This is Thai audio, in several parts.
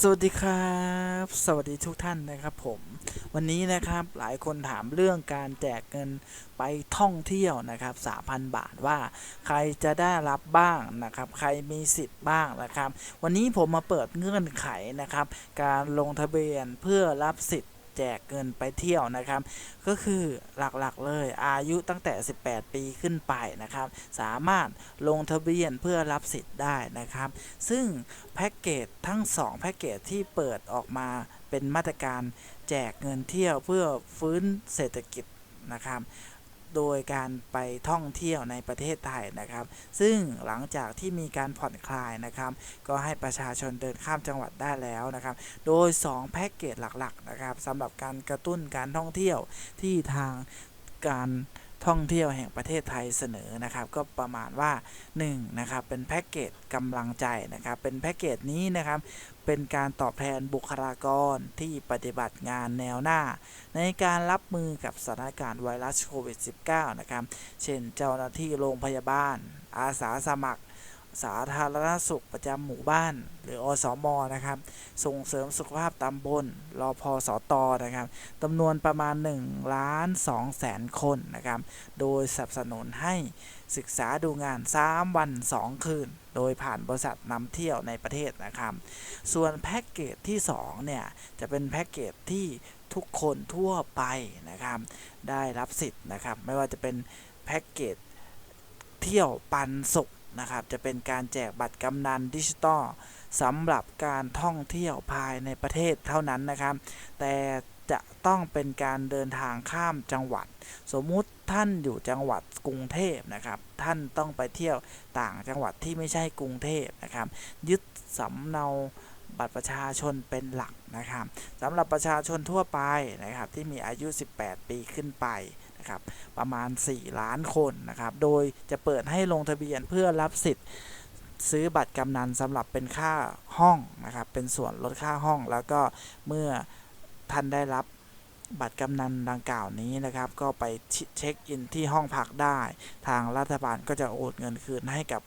สวัสดีครับ สวัสดีทุกท่านนะครับผม วันนี้นะครับหลายคนถามเรื่องการแจกเงินไปท่องเที่ยวนะครับ3,000 บาทว่า ใครจะได้รับบ้างนะครับ ใครมีสิทธิ์บ้างนะครับ วันนี้ผมมาเปิดเงื่อนไขนะครับ การลงทะเบียนเพื่อรับสิทธิ์ แจกเงินไปเที่ยวนะครับ ก็คือหลักๆเลยอายุตั้งแต่ 18 ปีขึ้นไปนะครับ สามารถลงทะเบียนเพื่อรับสิทธิ์ได้นะครับ ซึ่งแพ็กเกจทั้ง 2 แพ็กเกจที่เปิดออกมาเป็นมาตรการแจกเงินเที่ยวเพื่อฟื้นเศรษฐกิจนะครับ โดยการไปท่องเที่ยวในประเทศไทยนะครับ ซึ่งหลังจากที่มีการผ่อนคลายนะครับ ก็ให้ประชาชนเดินข้ามจังหวัดได้แล้วนะครับ โดย 2 แพ็กเกจหลักๆนะครับสำหรับการกระตุ้นการท่องเที่ยวที่ทางการ ท่องเที่ยวแห่งประเทศไทยเสนอนะครับก็ประมาณว่า 1. นะครับเป็นแพ็กเกจกำลังใจนะครับเป็นแพ็กเกจนี้นะครับเป็นการตอบแทนบุคลากรที่ปฏิบัติงานแนวหน้า ในการรับมือกับสถานการณ์ไวรัสโควิด -19 นะครับเช่นเจ้าหน้าที่โรงพยาบาล อาสาสมัคร สาธารณสุขประจำหมู่บ้าน หรืออสมนะครับ ส่งเสริมสุขภาพตำบลรอพอสตนะครับจำนวนประมาณ1ล้าน2แสนคนนะครับ โดยสนับสนุนให้ศึกษาดูงาน 3 วัน 2 คืน โดยผ่านบริษัทนำเที่ยวในประเทศนะครับ ส่วนแพ็กเกจที่ 2 เนี่ย จะเป็นแพ็กเกจที่ทุกคนทั่วไปนะครับ ได้รับสิทธิ์นะครับ ไม่ว่าจะเป็นแพ็กเกจเที่ยวปันสุข นะครับ จะเป็นการแจกบัตรกำนันดิจิตอลสำหรับการท่องเที่ยวภายในประเทศเท่านั้นนะครับ แต่จะต้องเป็นการเดินทางข้ามจังหวัด สมมุติท่านอยู่จังหวัดกรุงเทพนะครับ ท่านต้องไปเที่ยวต่างจังหวัดที่ไม่ใช่กรุงเทพนะครับ ยึดสำเนาบัตรประชาชนเป็นหลักนะครับสำหรับประชาชนทั่วไปนะครับที่มีอายุ 18 ปีขึ้นไป นะครับประมาณ 4 ล้านคนนะครับ โดยจะเปิดให้ลงทะเบียนเพื่อรับสิทธิ์ซื้อบัตรกำนันสำหรับเป็นค่าห้องนะครับ เป็นส่วนลดค่าห้อง แล้วก็เมื่อท่านได้รับบัตรกำนันดังกล่าวนี้นะครับ ก็ไปเช็คอินที่ห้องพักได้ ทางรัฐบาลก็จะโอนเงินคืนให้กับ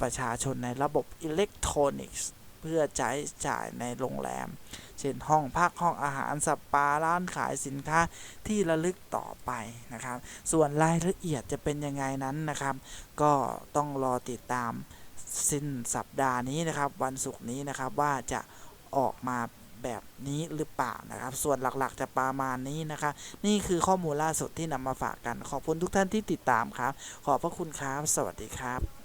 ประชาชนในระบบอิเล็กทรอนิกส์ เพื่อใช้จ่ายในโรงแรม เช่นห้องพักห้องอาหารสปาร้านขายสินค้าที่ระลึกต่อไปนะครับ ส่วนรายละเอียดจะเป็นยังไงนั้นนะครับ ก็ต้องรอติดตามสิ้นสัปดาห์นี้นะครับ วันศุกร์นี้นะครับว่าจะออกมาแบบนี้หรือเปล่านะครับ ส่วนหลักๆจะประมาณนี้นะครับ นี่คือข้อมูลล่าสุดที่นำมาฝากกัน ขอบคุณทุกท่านที่ติดตามครับ ขอบพระคุณครับ สวัสดีครับ